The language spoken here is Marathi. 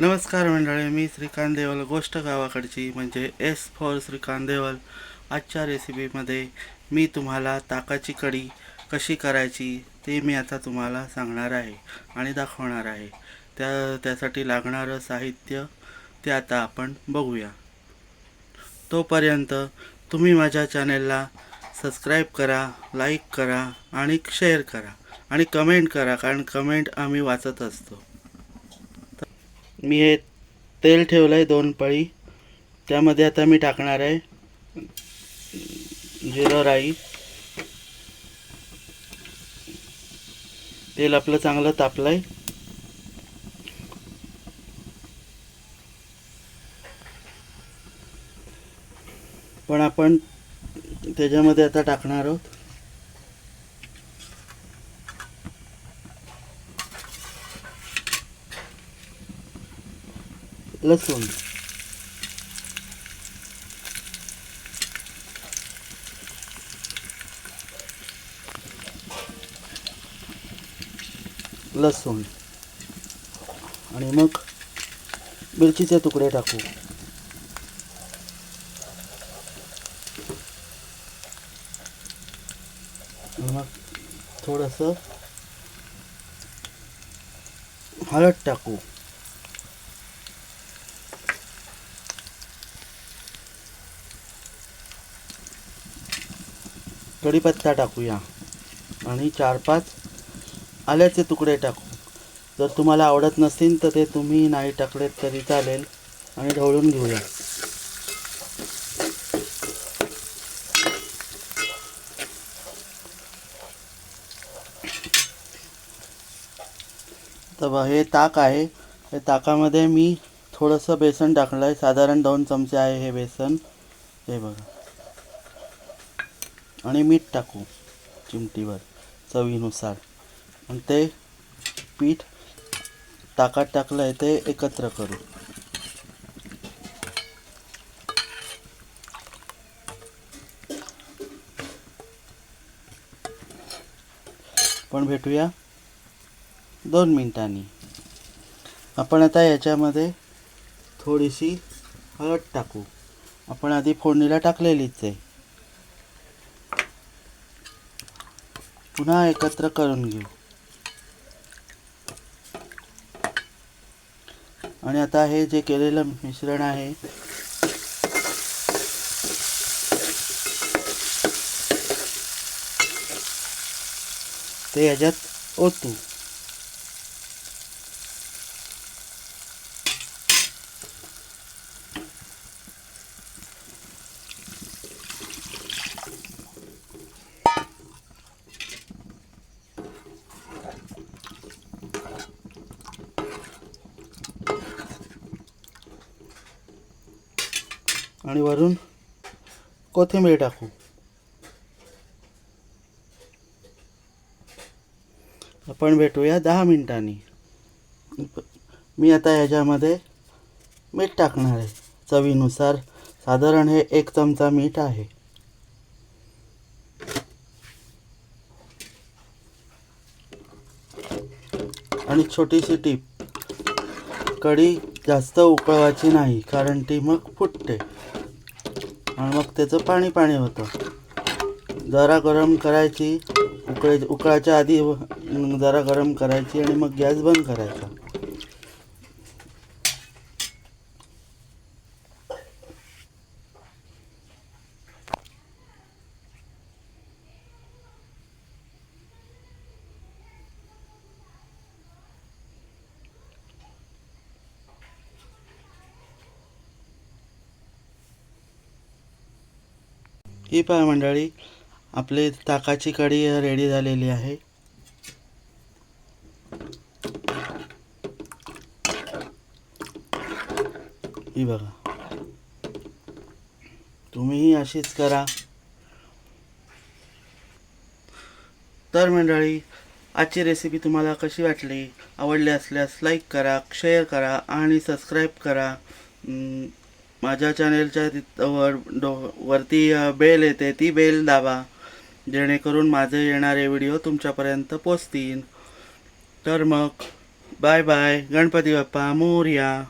नमस्कार मंडळी मी श्रीकांत देवल. गोष्ट गावाकडची म्हणजे एस फॉर श्रीकांत देवल. आजच्या रेसिपीमध्ये मी तुम्हाला ताकाची कढी कशी करायची ते मी आता तुम्हाला सांगणार आहे आणि दाखवणार आहे. त्या त्यासाठी लागणारं साहित्य ते आता आपण बघूया. तोपर्यंत तुम्ही माझ्या चॅनेलला सबस्क्राईब करा लाईक करा आणि शेअर करा आणि कमेंट करा कारण कमेंट आम्ही वाचत असतो. मी हे तेल ठेवलं आहे दोन पळी. त्यामध्ये आता मी टाकणार आहे जिरं राई. तेल आपलं चांगलं तापलं आहे पण आपण त्याच्यामध्ये आता टाकणार आहोत. लसूण. लसूण. आणि मग मिरचीचे तुकडे टाकू. मग थोडंसं हळद टाकू. कढीपत्ता टाकूया. आणि चार पाच आल्याचे तुकडे टाकू. जर तुम्हाला आवडत नसतील तर ते तुम्ही नाही टाकलेत तरी चालेल आणि ढवळून घेऊया. तर बघा, हे ताक आहे. हे ताकामध्ये मी थोडंसं बेसन टाकलं आहे साधारण दोन चमचे आहे हे बेसन. हे बघा. आणि मीठ टाकू चिमटीवर चवीनुसार. आणि ते पीठ ताकात टाकलं आहे ते एकत्र करू. पण भेटूया दोन मिनिटांनी. आपण आता याच्यामध्ये थोडीशी हळद टाकू. आपण आधी फोडणीला टाकलेलीच आहे. पुन्हा एकत्र करून घेऊ. आणि आता हे जे केलेलं मिश्रण आहे ते याच्यात ओतू. आणि वरून कोथिंबीर टाकू. आपण भेटूया दहा मिनिटांनी. मी आता ह्याच्यामध्ये मीठ टाकणार आहे. चवीनुसार साधारण हे एक चमचा मीठ आहे. आणि छोटीशी टीप कढी जास्त उकळवायची नाही कारण ती मग फुटते. आणि मग त्याचं पाणी पाणी होतं. जरा गरम करायची उकळे उकळायच्या आधी जरा गरम करायची आणि मग गॅस बंद करायचा. ही पहा मंडळी आपली ताकाची कढी रेडी झालेली आहे. ही बघा. तुम्हीही अशीच करा. तर मंडळी आजची रेसिपी तुम्हाला कशी वाटली आवडली असल्यास लाईक करा शेअर करा आणि सबस्क्राईब करा. माझ्या चॅनेलच्या तिथवर डो वरती बेल येते ती बेल दाबा. जेणेकरून माझे येणारे व्हिडिओ तुमच्यापर्यंत पोचतील. तर मग बाय बाय. गणपती बाप्पा मोर्या.